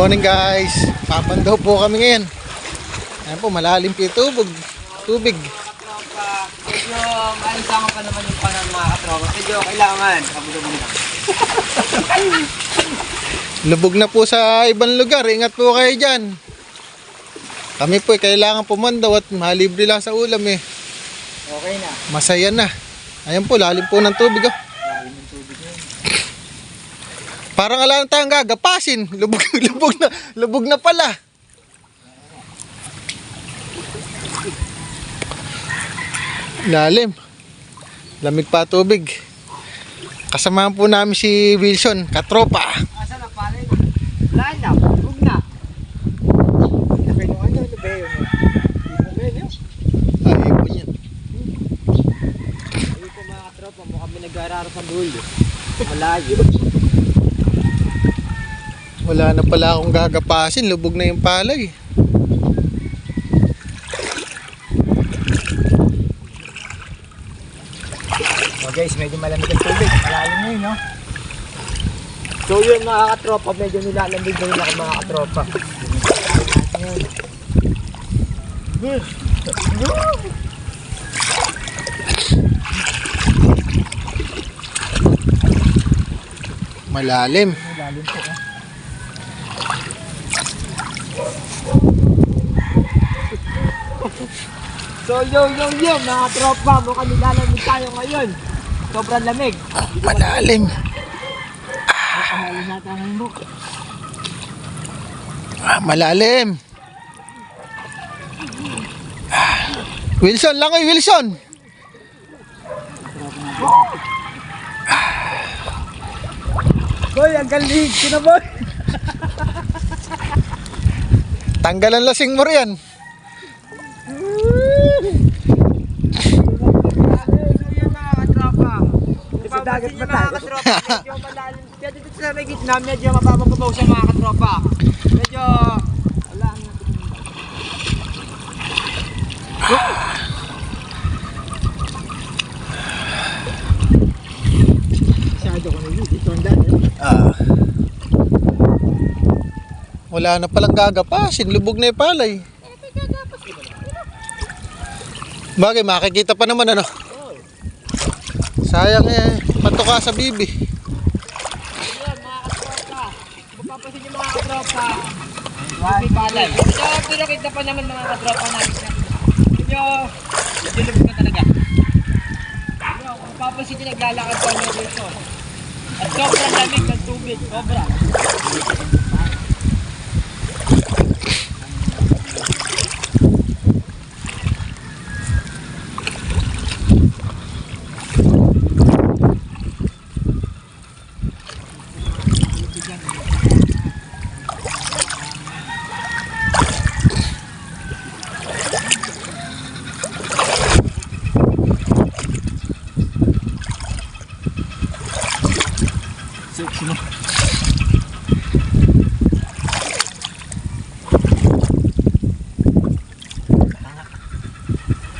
morning guys. Papandaw po kami ngayon. Ayan po, malalim po yung tubig. Tubig. Medyo maalisama pa naman yung panan mga katropa. Medyo kailangan. Kabulong lang. Lubog na po sa ibang lugar. Ingat po kayo dyan. Kami po eh, kailangan pumandaw at malibre lang sa ulam eh. Okay na. Masaya na. Ayan po, lalim po ng tubig oh. Lalim yung tubig yun. Parang alam tayong gagapasin. Lubog, lubog na, lubog na pala. Lalim. Lamig pa tubig. Kasamahan po namin si Wilson, katropa. Asa na yun? Wala na. Huwag na. Nung ano, ano ba yun? Ano ba yun? Ay, po yan. Po mga katropa, mukha kami nag-araro sa dulo. Malayo. Wala na pala akong gagapasin. Lubog na yung palay. Oh guys, medyo malamig ang tubig. Malalim na yun, no? So yun mga katropa, medyo nilalamig na yun ako mga katropa. Malalim. Malalim po, eh. So yo yo yo mga tropa, mukhang nilalamig tayo ngayon. Sobrang lamig. Malalim. Ah, malalim. Ah. Wilson, langoy, Wilson. Boy, ang galing! Sino boy? Tanggalan lasing mo riyan. Sa dagat ba tayo? Medyo malalim. Kaya dito sa may gitna, medyo mabababaw sa mga katropa. Medyo... Wala ang Masyado ko na dito ang daan. Ah. Wala na palang gagapasin. Lubog na yung palay. Bagay, makikita pa naman ano. Sayang eh. Patuka sa bibi. Ayan, mga katropa. Mapapasin yung mga katropa. Hindi palay. Pinakita pa naman mga katropa namin. Medyo, medyo na talaga. Kung mapapasin yung naglalakad pa niya dito. At sobrang lamig ng tubig. Sobra.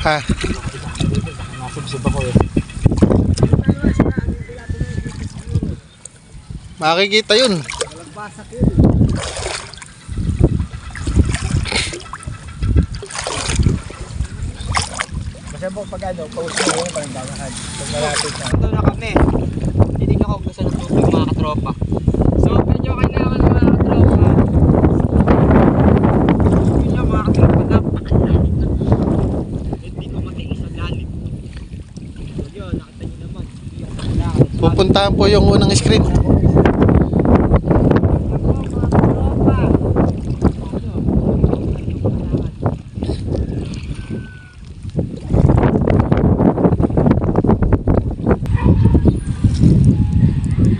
Ha? Makikita yun. Nagbasak yun. Kasi po pag ano, pause mo yun, parang dalakad. Pag malapit na. Ito na kami. Titignan ko kung gusto ng tubig mga katropa. So, medyo kailangan mga katropa. Yun yung mga katropa. Napakalalim na. Hindi ko matiis ang lalim. So, yun, nakita nyo naman. Yung kailangan. Pupuntahan po yung unang screen.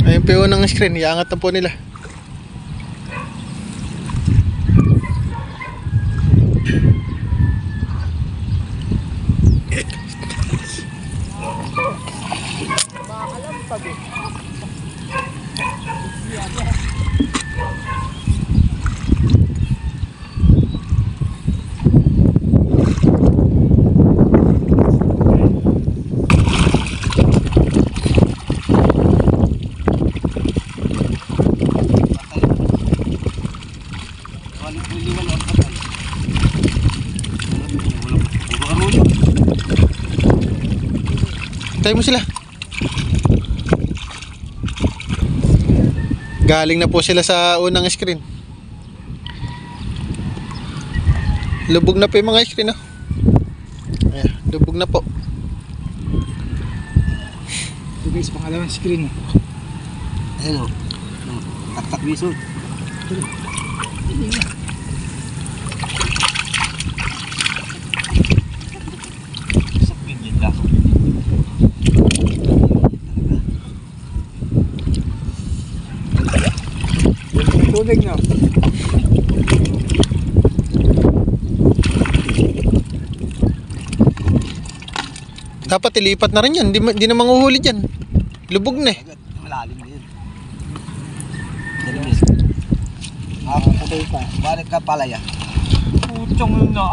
Ayun po yung unang screen. Iangat na po nila. Tayo mo sila. Galing na po sila sa unang screen. Lubog na po yung mga screen, oh. Ayan, lubog na po. Ito guys, pangalawang screen. Ayun o. Tak-tak biso. Sakit Tubig no? Dapat ilipat na rin yan. Di, di na manguhuli dyan. Lubog na eh. Malalim na yun. Dalim yun. Nakakapatay pa. Balik ka palaya. Putsong yun na.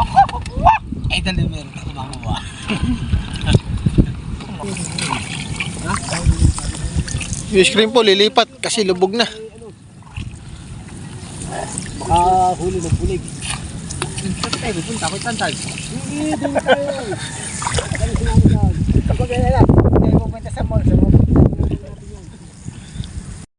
Ay, dalim meron ka kumakuha. Yung screen po lilipat kasi lubog na. Baka huli ng bulig. Saan tayo pupunta? Hindi, doon tayo. Sinabi ka? Kapag kaya lang, tayo pupunta sa mall, sa mall